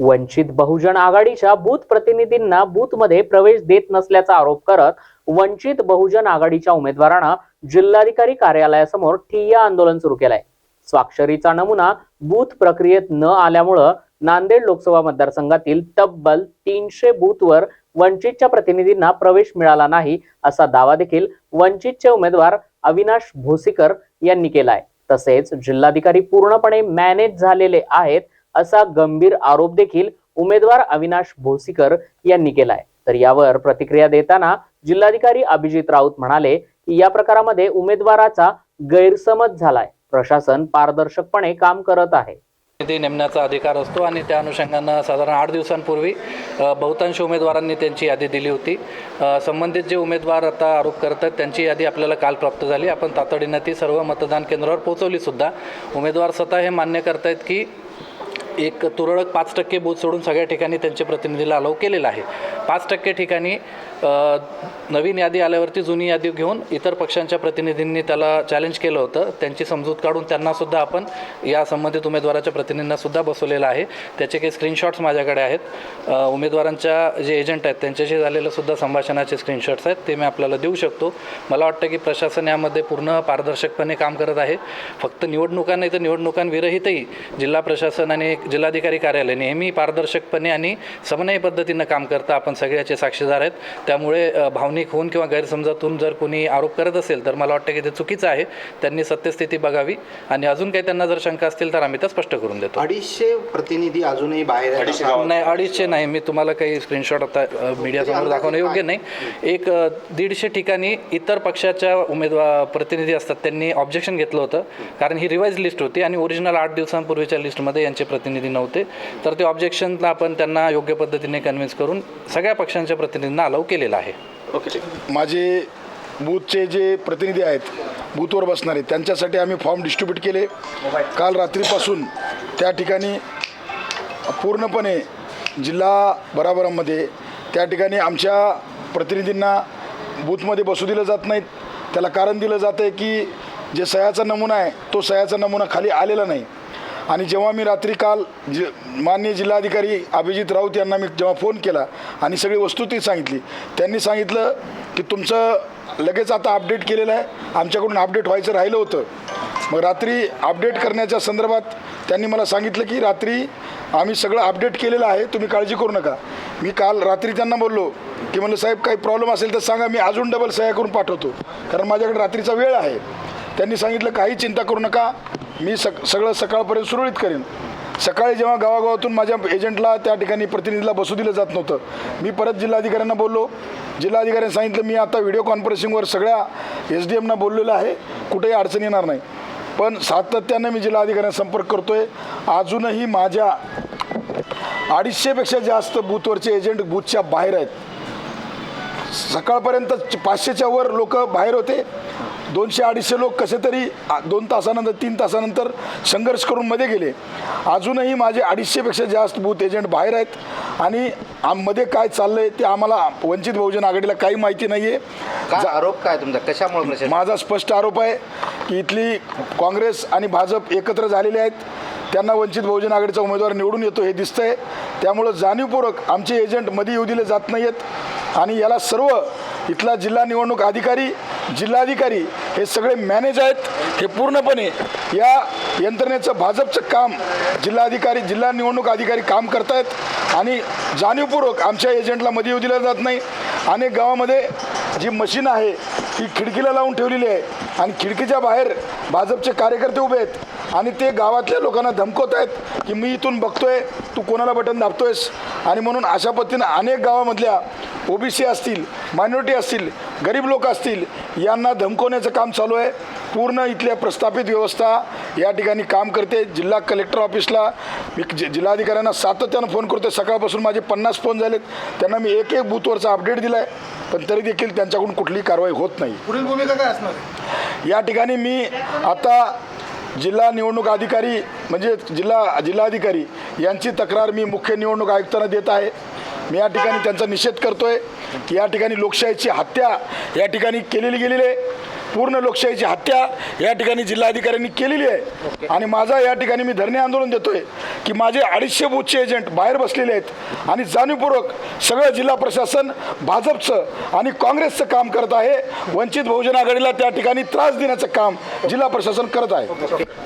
वंचित बहुजन आघाडीच्या बूथ प्रतिनिधींना बूथमध्ये प्रवेश देत नसल्याचा आरोप करत वंचित बहुजन आघाडीच्या उमेदवारांना जिल्हाधिकारी कार्यालयासमोर ठिय्या आंदोलन सुरू केलंय. स्वाक्षरीचा नमुना बूथ प्रक्रियेत न आल्यामुळं नांदेड लोकसभा मतदारसंघातील तब्बल तीनशे बूथवर वंचितच्या प्रतिनिधींना प्रवेश मिळाला नाही असा दावा देखील वंचितचे उमेदवार अविनाश भोसीकर यांनी केलाय. तसेच जिल्हाधिकारी पूर्णपणे मॅनेज झालेले आहेत असा गंभीर आरोप देखील उमेदवार अविनाश भोसीकर यांनी केलाय. तर यावर प्रतिक्रिया देताना जिल्हाधिकारी अभिजित राऊत म्हणाले की या प्रकारामध्ये उमेदवाराचा गैरसमज झालाय. प्रशासन पारदर्शकपणे काम करत आहे. निधी नेमण्याचा अधिकार असतो आणि त्या अनुषंगानं साधारण आठ दिवसांपूर्वी बहुतांश उमेदवारांनी त्यांची यादी दिली होती. संबंधित जे उमेदवार आता आरोप करतात त्यांची यादी आपल्याला काल प्राप्त झाली. आपण तातडीनं ती सर्व मतदान केंद्रावर पोहोचवली सुद्धा. उमेदवार स्वतः हे मान्य करतायत की एक तुरळक पाच टक्के बूथ सोडून सगळ्या ठिकाणी त्यांचे प्रतिनिधीला अलाव केलेला आहे. पाच टक्के ठिकाणी नवीन यादी आल्यावरती जुनी यादी घेऊन इतर पक्षांच्या प्रतिनिधींनी त्याला चॅलेंज केलं होतं. त्यांची समजूत काढून त्यांनासुद्धा आपण या संबंधित उमेदवाराच्या प्रतिनिधींनासुद्धा बसवलेलं आहे. त्याचे काही स्क्रीनशॉट्स माझ्याकडे आहेत. उमेदवारांच्या जे एजंट आहेत त्यांच्याशी झालेलं सुद्धा संभाषणाचे स्क्रीनशॉट्स आहेत. ते मी आपल्याला देऊ शकतो. मला वाटतं की प्रशासन यामध्ये पूर्ण पारदर्शकपणे काम करत आहे. फक्त निवडणुका नाही तर निवडणुकांविरहितही जिल्हा प्रशासन आणि जिल्हाधिकारी कार्यालय नेहमी पारदर्शकपणे आणि समन्वय पद्धतीनं काम करतं आपण सगळ्याचे साक्षीदार आहेत. त्यामुळे भावनिक होऊन किंवा गैरसमजातून जर कोणी आरोप करत असेल तर मला वाटतं की ते चुकीचं आहे. त्यांनी सत्यस्थिती बघावी आणि अजून काही त्यांना जर शंका असतील तर आम्ही त्या स्पष्ट करून देतो. अडीचशे प्रतिनिधी अजूनही बाहेर आहेत. नाही अडीचशे नाही. मी तुम्हाला काही स्क्रीनशॉट आता मीडियासमोर दाखवणं योग्य नाही. एक दीडशे ठिकाणी इतर पक्षाच्या उमेदवार प्रतिनिधी असतात. त्यांनी ऑब्जेक्शन घेतलं होतं. कारण ही रिवाईज लिस्ट होती आणि ओरिजिनल आठ दिवसांपूर्वीच्या लिस्टमध्ये यांचे प्रतिनिधी नव्हते. तर ते ऑब्जेक्शनला आपण त्यांना योग्य पद्धतीने कन्व्हिन्स करून सगळ्या पक्षांच्या प्रतिनिधींना अलाव केलेलं आहे. माझे बूथचे जे प्रतिनिधी आहेत बूथवर बसणारे त्यांच्यासाठी आम्ही फॉर्म डिस्ट्रीब्यूट केले. काल रात्रीपासून त्या ठिकाणी पूर्णपणे जिल्हा बराबरामध्ये त्या ठिकाणी आमच्या प्रतिनिधींना बूथमध्ये बसू दिलं जात नाहीत त्याला कारण दिलं जातं आहे की जे सह्याचा नमुना आहे तो सह्याचा नमुना खाली आलेला नाही. आणि जेव्हा मी रात्री काल जे माननीय जिल्हाधिकारी अभिजित राऊत यांना मी जेव्हा फोन केला आणि सगळी वस्तुस्थिती सांगितली त्यांनी सांगितलं की तुमचं लगेच आता अपडेट केलेलं आहे. आमच्याकडून अपडेट व्हायचं राहिलं होतं. मग रात्री अपडेट करण्याच्या संदर्भात त्यांनी मला सांगितलं की रात्री आम्ही सगळं अपडेट केलेलं आहे तुम्ही काळजी करू नका. मी काल रात्री त्यांना बोललो की म्हणलं साहेब काही प्रॉब्लेम असेल तर सांगा मी अजून डबल सह्या करून पाठवतो. कारण माझ्याकडे रात्रीचा वेळ आहे. त्यांनी सांगितलं काही चिंता करू नका. मी सक सगळं सकाळपर्यंत सुरळीत करेन. सकाळी जेव्हा गावागावातून माझ्या एजंटला त्या ठिकाणी प्रतिनिधीला बसू दिलं जात नव्हतं मी परत जिल्हाधिकाऱ्यांना बोललो. जिल्हाधिकाऱ्यांनी सांगितलं मी आता व्हिडिओ कॉन्फरन्सिंगवर सगळ्या एस डी एमना बोललेलं आहे कुठेही अडचण येणार नाही. पण सातत्यानं मी जिल्हाधिकाऱ्यांना संपर्क करतो आहे अजूनही माझ्या अडीचशेपेक्षा जास्त बूथवरचे एजंट बूथच्या बाहेर आहेत. सकाळपर्यंत पाचशेच्या वर लोक बाहेर होते. दोनशे अडीचशे लोक कसे तरी दोन तासानंतर तीन तासानंतर संघर्ष करून मध्ये गेले. अजूनही माझे अडीचशेपेक्षा जास्त बूथ एजंट बाहेर आहेत आणि मध्ये काय चाललं आहे ते आम्हाला वंचित बहुजन आघाडीला काही माहिती नाही आहे काय आरोप काय तुमचा? कशामुळे माझा स्पष्ट आरोप आहे की इथली काँग्रेस आणि भाजप एकत्र झालेले आहेत. त्यांना वंचित बहुजन आघाडीचा उमेदवार निवडून येतो हे दिसतंय. त्यामुळं जाणीवपूर्वक आमचे एजंटमध्ये येऊ दिले जात नाही आहेत आणि याला सर्व इथला जिल्हा निवडणूक अधिकारी जिल्हाधिकारी हे सगळे मॅनेज आहेत. हे पूर्णपणे या यंत्रणेचं भाजपचं काम जिल्हाधिकारी जिल्हा निवडणूक अधिकारी काम करतायत. आणि जाणीवपूर्वक आमच्या एजंटला मध्ये येऊ दिलं जात नाही. अनेक गावामध्ये जी मशीन आहे ती खिडकीला लावून ठेवलेली आहे. आणि खिडकीच्या बाहेर भाजपचे कार्यकर्ते उभे आहेत. आणि ते गावातल्या लोकांना धमकवत आहेत की मी इथून बघतोय तू कोणाला बटन दाबतोयस? आणि म्हणून अशा पद्धतीनं अनेक गावामधल्या ओबीसी असतील मायनॉरिटी असतील गरीब लोक असतील यांना धमकवण्याचं काम चालू आहे. पूर्ण इथल्या प्रस्थापित व्यवस्था या ठिकाणी काम करते. जिल्हा कलेक्टर ऑफिसला मी जि- जिल्हाधिकाऱ्यांना सातत्यानं फोन करतो सकाळपासून माझे पन्नास फोन झालेत. त्यांना मी एक एक बूथवरचा अपडेट दिला आहे पण तरी देखील त्यांच्याकडून कुठलीही कारवाई होत नाही. पुढील भूमिका काय असणार? या ठिकाणी मी आता जिल्हा निवडणूक अधिकारी म्हणजे जिल्हा जिल्हाधिकारी यांची तक्रार मी मुख्य निवडणूक आयुक्तांना देत आहे. मी या ठिकाणी त्यांचा निषेध करतोय की या ठिकाणी लोकशाहीची हत्या या ठिकाणी केलेली गेलेली आहे. पूर्ण लोकशाहीची हत्या या ठिकाणी जिल्हाधिकाऱ्यांनी केलेली आहे. आणि माझा या ठिकाणी मी धरणे आंदोलन देतोय की माझे अडीचशे बूथचे एजंट बाहेर बसलेले आहेत आणि जाणीवपूर्वक सगळं जिल्हा प्रशासन भाजपचं आणि काँग्रेसचं काम करत आहे. वंचित बहुजन आघाडीला त्या ठिकाणी त्रास देण्याचं काम जिल्हा प्रशासन करत आहे.